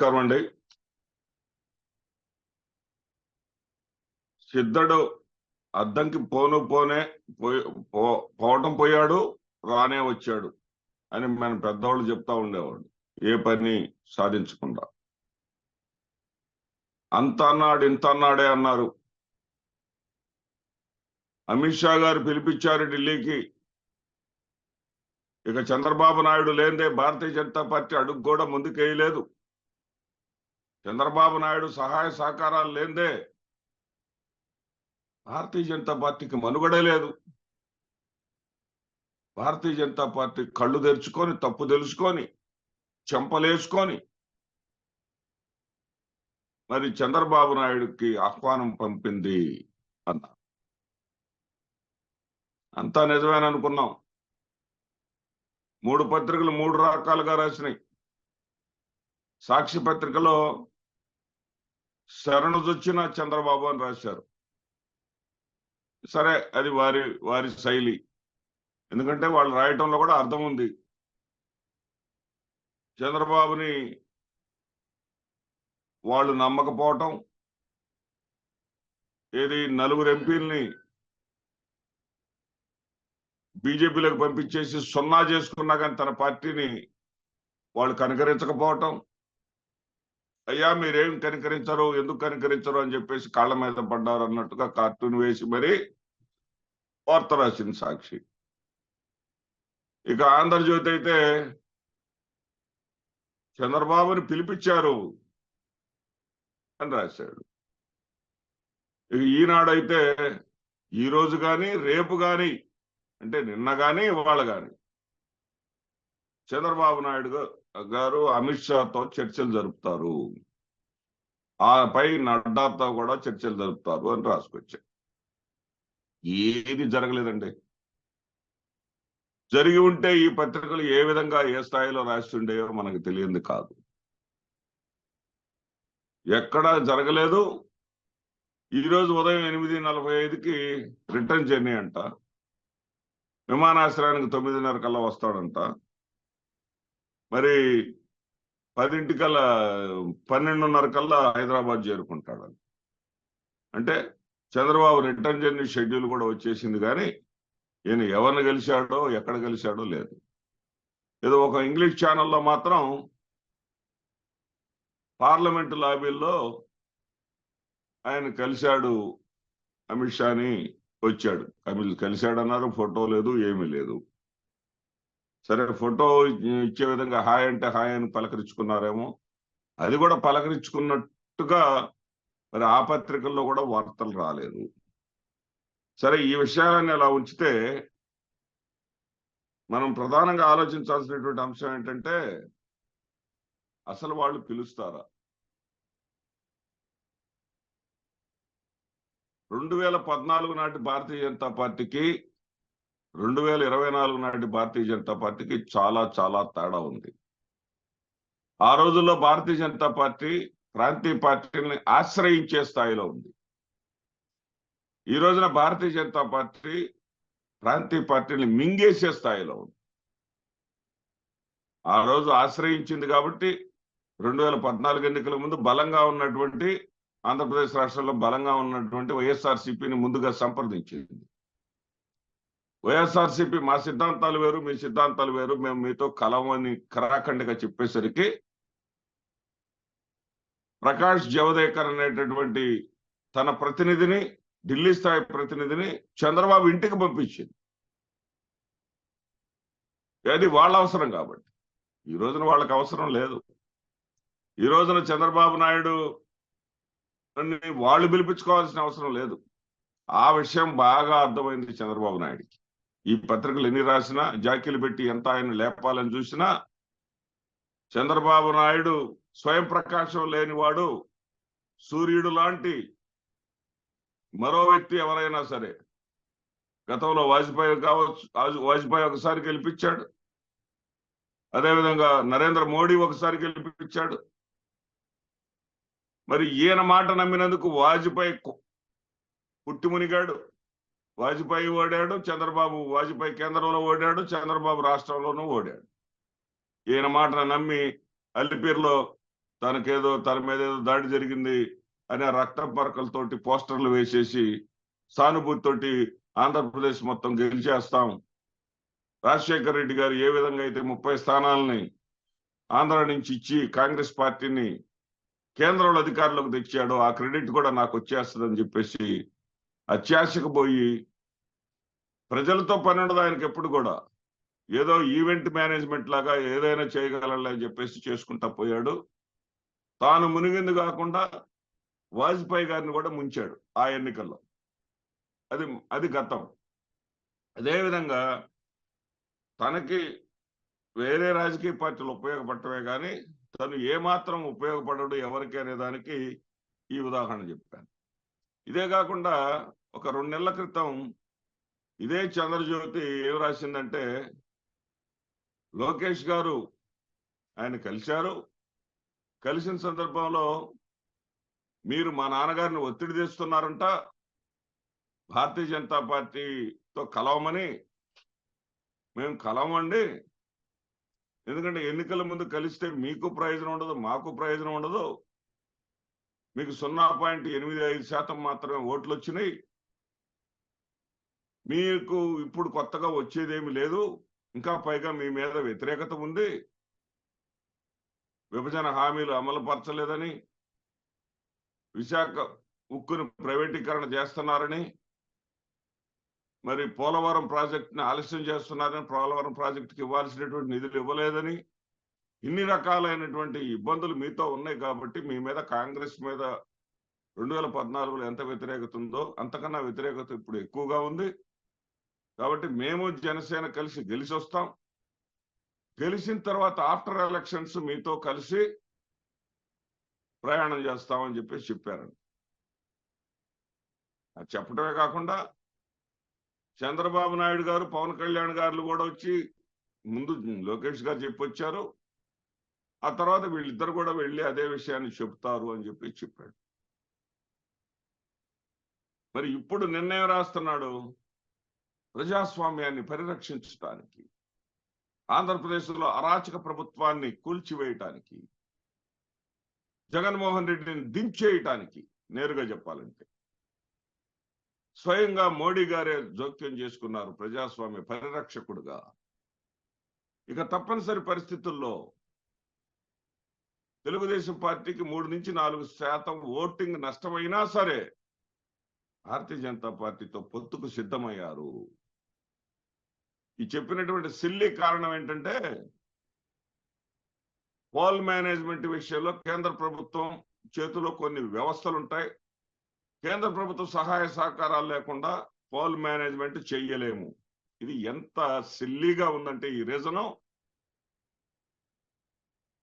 నమస్కారం అండి. సిద్ధడు అద్దంకి పోను పోనే పో- పోవటం పోయాడు రానే వచ్చాడు అని మన పెద్దవాళ్ళు చెప్తా ఉండేవాడు ఏ పని సాధించకుండా. అంత అన్నాడు ఇంత అన్నాడే అన్నారు. అమిత్ షా గారు పిలిపించారు ఢిల్లీకి. ఇక చంద్రబాబు నాయుడు లేదే భారతీయ జనతా పార్టీ అడుగు కూడా ముందుకేయలేదు. చంద్రబాబు నాయుడు సహాయ సహకారాలు లేదే భారతీయ జనతా పార్టీకి మనుగడే లేదు. భారతీయ జనతా పార్టీ కళ్ళు తెరుచుకొని తప్పు తెలుసుకొని చెంపలేసుకొని మరి చంద్రబాబు నాయుడుకి ఆహ్వానం పంపింది అన్న. అంతా నిజమేననుకున్నాం మూడు పత్రికలు మూడు రకాలుగా రాసినాయి. సాక్షి పత్రికలో శరణుజొచ్చిన చంద్రబాబు అని రాశారు. సరే అది వారి వారి శైలి. ఎందుకంటే వాళ్ళు రాయటంలో కూడా అర్థం ఉంది. చంద్రబాబుని వాళ్ళు నమ్మకపోవటం ఏది నలుగురు ఎంపీల్ని బీజేపీలోకి పంపించేసి సున్నా చేసుకున్నా కానీ తన పార్టీని వాళ్ళు కనుకరించకపోవటం అయ్యా మీరేం కనికరించరు? ఎందుకు కనికరించరు? అని చెప్పేసి కాళ్ళ మీద పడ్డారు అన్నట్టుగా కార్టూన్ వేసి మరి వార్త రాసింది సాక్షి. ఇక ఆంధ్రజ్యోతి అయితే చంద్రబాబుని పిలిపించారు అని రాశాడు. ఇక ఈనాడైతే ఈ రోజు కానీ రేపు కానీ అంటే నిన్న కానీ ఇవాళ కానీ చంద్రబాబు నాయుడు గారు అమిత్ షాతో చర్చలు జరుపుతారు. ఆ పై నడ్డాతో కూడా చర్చలు జరుపుతారు అని రాసుకొచ్చారు ఏది జరగలేదండి. జరిగి ఉంటే ఈ పత్రికలు ఏ విధంగా ఏ స్థాయిలో రాస్తుండేయో మనకు తెలియంది కాదు. ఎక్కడా జరగలేదు. ఈ రోజు ఉదయం ఎనిమిది నలభై ఐదుకి రిటర్న్ జర్నీ అంట. విమానాశ్రయానికి తొమ్మిదిన్నర కల్లా వస్తాడంట. మరి పదింటికల్లా పన్నెండున్నర కల్లా హైదరాబాద్ చేరుకుంటాడు అంటే చంద్రబాబు రిటర్న్ జర్నీ షెడ్యూల్ కూడా వచ్చేసింది కానీ ఈయన ఎవరిని గెలిచాడో ఎక్కడ గెలిచాడో లేదు. ఏదో ఒక ఇంగ్లీష్ ఛానల్లో మాత్రం పార్లమెంటు లాబీల్లో ఆయన కలిశాడు అమిత్ షాని వచ్చాడు. కమిల్ కలిశాడన్నారు ఫోటో లేదు ఏమీ లేదు. సరే ఫోటో ఇచ్చే విధంగా హాయ్ అంటే హాయ్ అని పలకరించుకున్నారేమో. అది కూడా పలకరించుకున్నట్టుగా మరి ఆ పత్రికల్లో కూడా వార్తలు రాలేదు. సరే ఈ విషయాలన్నీ అలా ఉంచితే మనం ప్రధానంగా ఆలోచించాల్సినటువంటి అంశం ఏంటంటే అసలు వాళ్ళు పిలుస్తారా? రెండు వేల పద్నాలుగు నాటి భారతీయ జనతా పార్టీకి రెండు వేల ఇరవై నాలుగు నాటి భారతీయ జనతా పార్టీకి చాలా చాలా తేడా ఉంది. ఆ రోజుల్లో భారతీయ జనతా పార్టీ ప్రాంతీయ పార్టీని ఆశ్రయించే స్థాయిలో ఉంది. ఈ రోజున భారతీయ జనతా పార్టీ ప్రాంతీయ పార్టీని మింగేసే స్థాయిలో ఉంది. ఆ రోజు ఆశ్రయించింది కాబట్టి రెండు వేల పద్నాలుగు ఎన్నికల ముందు బలంగా ఉన్నటువంటి ఆంధ్రప్రదేశ్ రాష్ట్రంలో బలంగా ఉన్నటువంటి వైఎస్ఆర్సీపీని ముందుగా సంప్రదించింది. వైఎస్ఆర్సీపీ మా సిద్ధాంతాలు వేరు మీ సిద్ధాంతాలు వేరు. మేము మీతో కలవని కరాఖండిగా చెప్పేసరికి ప్రకాష్ జవదేకర్ అనేటటువంటి తన ప్రతినిధిని ఢిల్లీ స్థాయి ప్రతినిధిని చంద్రబాబు ఇంటికి పంపించింది. అది వాళ్ళ అవసరం కాబట్టి. ఈ రోజున వాళ్ళకి అవసరం లేదు. ఈ రోజున చంద్రబాబు నాయుడు వాళ్ళు పిలిపించుకోవాల్సిన అవసరం లేదు. ఆ విషయం బాగా అర్థమైంది చంద్రబాబు నాయుడికి. ఈ పత్రికలు ఎన్ని రాసినా జాకీలు పెట్టి ఎంత ఆయన లేపాలని చూసినా చంద్రబాబు నాయుడు స్వయం ప్రకాశం లేనివాడు సూర్యుడు లాంటి మరో వ్యక్తి ఎవరైనా సరే గతంలో వాజ్పేయి కావచ్చు వాజ్పేయి ఒకసారి గెలిపించాడు. అదేవిధంగా నరేంద్ర మోడీ ఒకసారి గెలిపించాడు. మరి ఈయన మాట నమ్మినందుకు వాజ్పేయి పుట్టిమునిగాడు పుట్టి మునిగాడు. వాజ్పేయి ఓడాడు చంద్రబాబు వాజ్పేయి కేంద్రంలో ఓడాడు చంద్రబాబు రాష్ట్రంలోనూ ఓడాడు. ఈయన మాటను నమ్మి అల్లిపీర్లో తనకేదో తన మీద ఏదో దాడి జరిగింది అనే రక్త పరకలతోటి పోస్టర్లు వేసేసి సానుభూతితోటి ఆంధ్రప్రదేశ్ మొత్తం గెలిచేస్తాం. రాజశేఖర రెడ్డి గారు ఏ విధంగా అయితే ముప్పై స్థానాలని ఆంధ్ర నుంచి ఇచ్చి కాంగ్రెస్ పార్టీని కేంద్రంలో అధికారంలోకి తెచ్చాడో ఆ క్రెడిట్ కూడా నాకు వచ్చేస్తుందని చెప్పేసి అత్యాశకు పోయి ప్రజలతో పని ఉండదు ఆయనకి ఎప్పుడు కూడా. ఏదో ఈవెంట్ మేనేజ్మెంట్ లాగా ఏదైనా చేయగలని చెప్పేసి చేసుకుంటా పోయాడు. తాను మునిగింది కాకుండా వాజ్పేయి గారిని కూడా ముంచాడు ఆ ఎన్నికల్లో. అది అది గతం. అదేవిధంగా తనకి వేరే రాజకీయ పార్టీలు ఉపయోగపడటమే కానీ తను ఏమాత్రం ఉపయోగపడడు ఎవరికి అనే దానికి ఈ ఉదాహరణ చెప్పాను. ఇదే కాకుండా ఒక రెండు నెలల క్రితం ఇదే చంద్రజ్యోతి ఏం రాసిందంటే లోకేష్ గారు ఆయన కలిశారు. కలిసిన సందర్భంలో మీరు మా నాన్నగారిని ఒత్తిడి తెస్తున్నారంట. భారతీయ జనతా పార్టీతో కలవమని మేము కలవండి. ఎందుకంటే ఎన్నికల ముందు కలిస్తే మీకు ప్రయోజనం ఉండదు మాకు ప్రయోజనం ఉండదు. మీకు సున్నా పాయింట్ ఎనిమిది ఐదు శాతం మాత్రమే ఓట్లు వచ్చినాయి. మీకు ఇప్పుడు కొత్తగా వచ్చేదేమి లేదు. ఇంకా పైగా మీ మీద వ్యతిరేకత ఉంది. విభజన హామీలు అమలు పరచలేదని విశాఖ ఉక్కును ప్రైవేటీకరణ చేస్తున్నారని మరి పోలవరం ప్రాజెక్టుని ఆలస్యం చేస్తున్నారని పోలవరం ప్రాజెక్టుకి ఇవ్వాల్సినటువంటి నిధులు ఇవ్వలేదని ఇన్ని రకాలైనటువంటి ఇబ్బందులు మీతో ఉన్నాయి కాబట్టి మీ మీద కాంగ్రెస్ మీద రెండు వేల పద్నాలుగులో ఎంత వ్యతిరేకత ఉందో అంతకన్నా వ్యతిరేకత ఇప్పుడు ఎక్కువగా ఉంది. కాబట్టి మేము జనసేన కలిసి గెలిచి వస్తాం గెలిచిన తర్వాత ఆఫ్టర్ ఎలక్షన్స్ మీతో కలిసి ప్రయాణం చేస్తామని చెప్పేసి చెప్పారండి. అది చెప్పడమే కాకుండా చంద్రబాబు నాయుడు గారు పవన్ కళ్యాణ్ గారు కూడా వచ్చి ముందు లోకేష్ గారు చెప్పొచ్చారు ఆ తర్వాత వీళ్ళిద్దరు కూడా వెళ్ళి అదే విషయాన్ని చెప్తారు అని చెప్పి చెప్పాడు. మరి ఇప్పుడు నిర్ణయం రాస్తున్నాడు? ప్రజాస్వామ్యాన్ని పరిరక్షించడానికి ఆంధ్రప్రదేశ్లో అరాచక ప్రభుత్వాన్ని కూల్చివేయటానికి జగన్మోహన్ రెడ్డిని దించేయటానికి నేరుగా చెప్పాలంటే. స్వయంగా మోడీ గారే జోక్యం చేసుకున్నారు ప్రజాస్వామ్య పరిరక్షకుడుగా. ఇక తప్పనిసరి పరిస్థితుల్లో తెలుగుదేశం పార్టీకి మూడు నుంచి నాలుగు శాతం ఓటింగ్ నష్టమైనా సరే భారతీయ జనతా పార్టీతో పొత్తుకు సిద్ధమయ్యారు. ఈ చెప్పినటువంటి సిల్లి కారణం ఏంటంటే పాల్ మేనేజ్మెంట్ విషయంలో కేంద్ర ప్రభుత్వం చేతిలో కొన్ని వ్యవస్థలు ఉంటాయి కేంద్ర ప్రభుత్వం సహాయ సహకారాలు లేకుండా పాల్ మేనేజ్మెంట్ చెయ్యలేము. ఇది ఎంత సిల్లీగా ఉందంటే ఈ రీజను.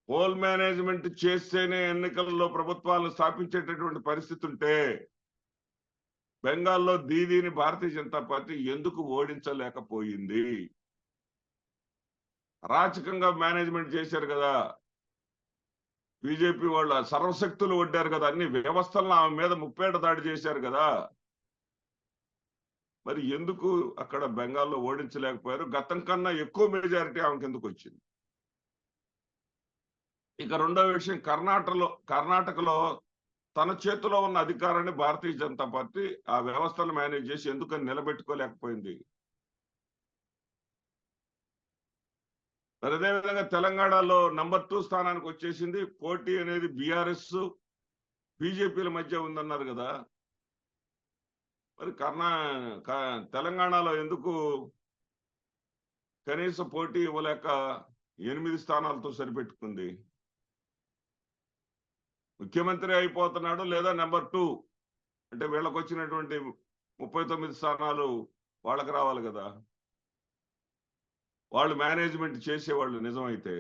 పోల్ మేనేజ్మెంట్ చేస్తేనే ఎన్నికల్లో ప్రభుత్వాలను స్థాపించేటటువంటి పరిస్థితి ఉంటే బెంగాల్లో దీదీని భారతీయ జనతా పార్టీ ఎందుకు ఓడించలేకపోయింది? అరాచకంగా మేనేజ్మెంట్ చేశారు కదా. బీజేపీ వాళ్ళు సర్వశక్తులు వడ్డారు కదా. అన్ని వ్యవస్థలను ఆమె మీద ముప్పేట దాడి చేశారు కదా. మరి ఎందుకు అక్కడ బెంగాల్లో ఓడించలేకపోయారు? గతం కన్నా ఎక్కువ మెజారిటీ ఆమెకి ఎందుకు వచ్చింది. ఇక రెండో విషయం కర్ణాటకలో కర్ణాటకలో తన చేతిలో ఉన్న అధికారాన్ని భారతీయ జనతా పార్టీ ఆ వ్యవస్థను మేనేజ్ చేసి ఎందుకని నిలబెట్టుకోలేకపోయింది? అదేవిధంగా తెలంగాణలో నంబర్ టూ స్థానానికి వచ్చేసింది. పోటీ అనేది బీఆర్ఎస్ బీజేపీల మధ్య ఉందన్నారు కదా. మరి కర్ణా క- తెలంగాణలో ఎందుకు కనీస పోటీ ఇవ్వలేక ఎనిమిది స్థానాలతో సరిపెట్టుకుంది? ముఖ్యమంత్రి అయిపోతున్నాడు లేదా నెంబర్ టూ. అంటే వీళ్ళకి వచ్చినటువంటి ముప్పై తొమ్మిది స్థానాలు వాళ్ళకి రావాలి కదా. వాళ్ళు మేనేజ్మెంట్ చేసేవాళ్ళు నిజమైతే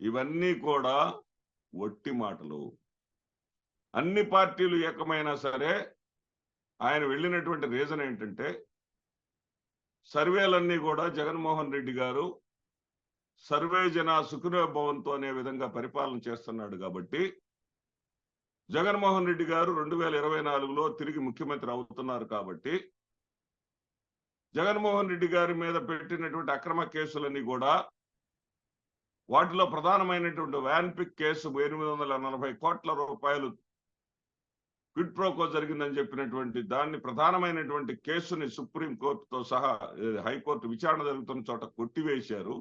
ఇవన్నీ కూడా ఒట్టి మాటలు. అన్ని పార్టీలు ఏకమైనా సరే ఆయన వెళ్ళినటువంటి రీజన్ ఏంటంటే సర్వేలన్నీ కూడా జగన్మోహన్ రెడ్డి గారు సర్వే జన సుఖినోభవంతో అనే విధంగా పరిపాలన చేస్తున్నాడు కాబట్టి జగన్మోహన్ రెడ్డి గారు రెండు వేల ఇరవై నాలుగులో తిరిగి ముఖ్యమంత్రి అవుతున్నారు కాబట్టి జగన్మోహన్ రెడ్డి గారి మీద పెట్టినటువంటి అక్రమ కేసులన్నీ కూడా వాటిలో ప్రధానమైనటువంటి వ్యాన్పిక్ కేసు ఎనిమిది వందల నలభై కోట్ల రూపాయలు క్విడ్ ప్రోకో జరిగిందని చెప్పినటువంటి దాన్ని ప్రధానమైనటువంటి కేసుని సుప్రీం కోర్టుతో సహా హైకోర్టు విచారణ జరుగుతున్న చోట కొట్టివేశారు.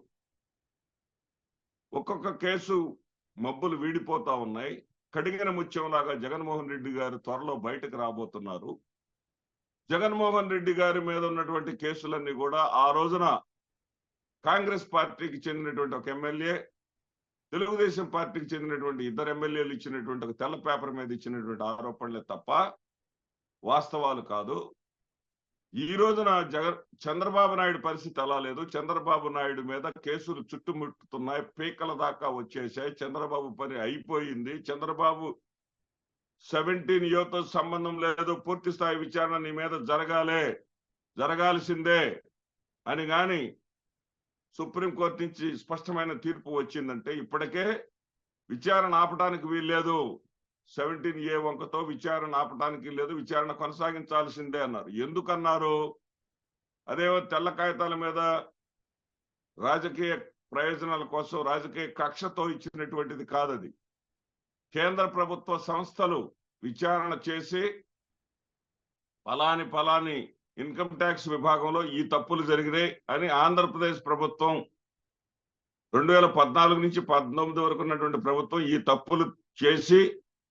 ఒక్కొక్క కేసు మబ్బులు వీడిపోతా ఉన్నాయి. కడిగిన ముత్యంలాగా జగన్మోహన్ రెడ్డి గారు త్వరలో బయటకు రాబోతున్నారు. జగన్మోహన్ రెడ్డి గారి మీద ఉన్నటువంటి కేసులన్నీ కూడా ఆ రోజున కాంగ్రెస్ పార్టీకి చెందినటువంటి ఒక ఎమ్మెల్యే తెలుగుదేశం పార్టీకి చెందినటువంటి ఇద్దరు ఎమ్మెల్యేలు ఇచ్చినటువంటి ఒక తెల్ల పేపర్ మీద ఇచ్చినటువంటి ఆరోపణలే తప్ప వాస్తవాలు కాదు. ఈ రోజున జగ చంద్రబాబు నాయుడు పరిస్థితి అలా లేదు. చంద్రబాబు నాయుడు మీద కేసులు చుట్టుముట్టుతున్నాయి. పీకల దాకా వచ్చేసాయి. చంద్రబాబు పని అయిపోయింది. చంద్రబాబు సెవెంటీన్ యువతో సంబంధం లేదు. పూర్తి స్థాయి విచారణ నీ మీద జరగాలే. జరగాల్సిందే అని గాని సుప్రీంకోర్టు నుంచి స్పష్టమైన తీర్పు వచ్చిందంటే ఇప్పటికే విచారణ ఆపడానికి వీల్లేదు. సెవెంటీన్ ఏ వంకతో విచారణ ఆపడానికి లేదు విచారణ కొనసాగించాల్సిందే అన్నారు. ఎందుకన్నారు? అదేవో తెల్ల కాగితాల మీద రాజకీయ ప్రయోజనాల కోసం రాజకీయ కక్షతో ఇచ్చినటువంటిది కాదది. కేంద్ర ప్రభుత్వ సంస్థలు విచారణ చేసి ఫలాని పలాని ఇన్కమ్ ట్యాక్స్ విభాగంలో ఈ తప్పులు జరిగినాయి అని ఆంధ్రప్రదేశ్ ప్రభుత్వం రెండు వేల పద్నాలుగు నుంచి పంతొమ్మిది వరకు ఉన్నటువంటి ప్రభుత్వం ఈ తప్పులు చేసి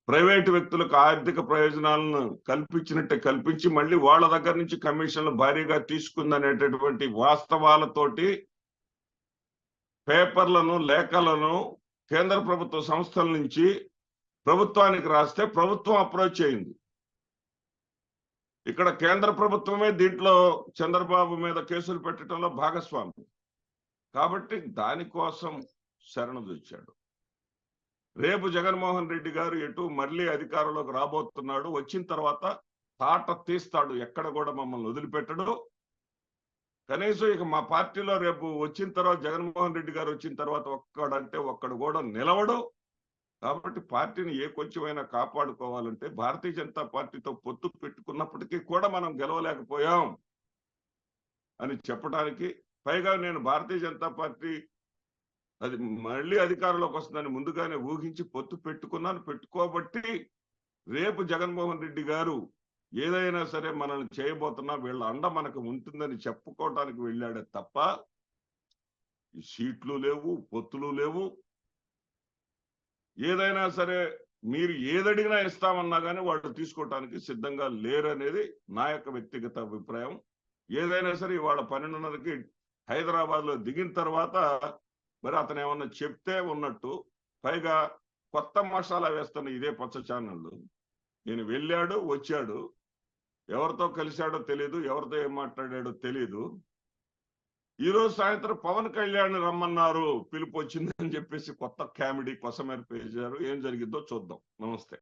ప్రైవేటు వ్యక్తులకు ఆర్థిక ప్రయోజనాలను కల్పించినట్టే కల్పించి మళ్ళీ వాళ్ళ దగ్గర నుంచి కమిషన్లు భారీగా తీసుకుందనేటటువంటి వాస్తవాలతోటి పేపర్లను లేఖలను కేంద్ర ప్రభుత్వ సంస్థల నుంచి ప్రభుత్వానికి రాస్తే ప్రభుత్వం అప్రోచ్ అయింది. ఇక్కడ కేంద్ర ప్రభుత్వమే దీంట్లో చంద్రబాబు మీద కేసులు పెట్టడంలో భాగస్వామి. కాబట్టి దానికోసం శరణుదొచ్చాడు రేపు జగన్మోహన్ రెడ్డి గారు ఎటు మళ్ళీ అధికారంలోకి రాబోతున్నాడు వచ్చిన తర్వాత తాట తీస్తాడు ఎక్కడ కూడా మమ్మల్ని వదిలిపెట్టడు. కనీసం ఇక మా పార్టీలో రేపు వచ్చిన తర్వాత జగన్మోహన్ రెడ్డి గారు వచ్చిన తర్వాత ఒక్కడంటే ఒక్కడు కూడా నిలవడు. కాబట్టి పార్టీని ఏ కొంచెమైనా కాపాడుకోవాలంటే భారతీయ జనతా పార్టీతో పొత్తు పెట్టుకున్నప్పటికీ కూడా మనం గెలవలేకపోయాం అని చెప్పడానికి పైగా నేను భారతీయ జనతా పార్టీ అది మళ్ళీ అధికారంలోకి వస్తుందని ముందుగానే ఊహించి పొత్తు పెట్టుకున్నాను పెట్టుకోబట్టి రేపు జగన్మోహన్ రెడ్డి గారు ఏదైనా సరే మనల్ని చేయబోతున్నా వీళ్ళ అండ మనకు ఉంటుందని చెప్పుకోవటానికి వెళ్ళాడే తప్ప సీట్లు లేవు పొత్తులు లేవు. ఏదైనా సరే మీరు ఏదడిగినా ఇస్తామన్నా కానీ వాళ్ళు తీసుకోవటానికి సిద్ధంగా లేరనేది నా యొక్క వ్యక్తిగత అభిప్రాయం. ఏదైనా సరే ఇవాళ పన్నెండున్నరకి హైదరాబాద్లో దిగిన తర్వాత మరి అతను ఏమన్నా చెప్తే ఉన్నట్టు పైగా కొత్త మసాలా వేస్తున్న ఇదే పచ్చ ఛానళ్ళు నేను వెళ్ళాడు వచ్చాడు. ఎవరితో కలిశాడో తెలియదు ఎవరితో ఏం మాట్లాడాడో తెలియదు ఈరోజు సాయంత్రం పవన్ కళ్యాణ్ రమ్మన్నారు పిలుపు వచ్చిందని చెప్పేసి కొత్త కామెడీ కొసమేర పేజారు. ఏం జరిగిందో చూద్దాం. నమస్తే.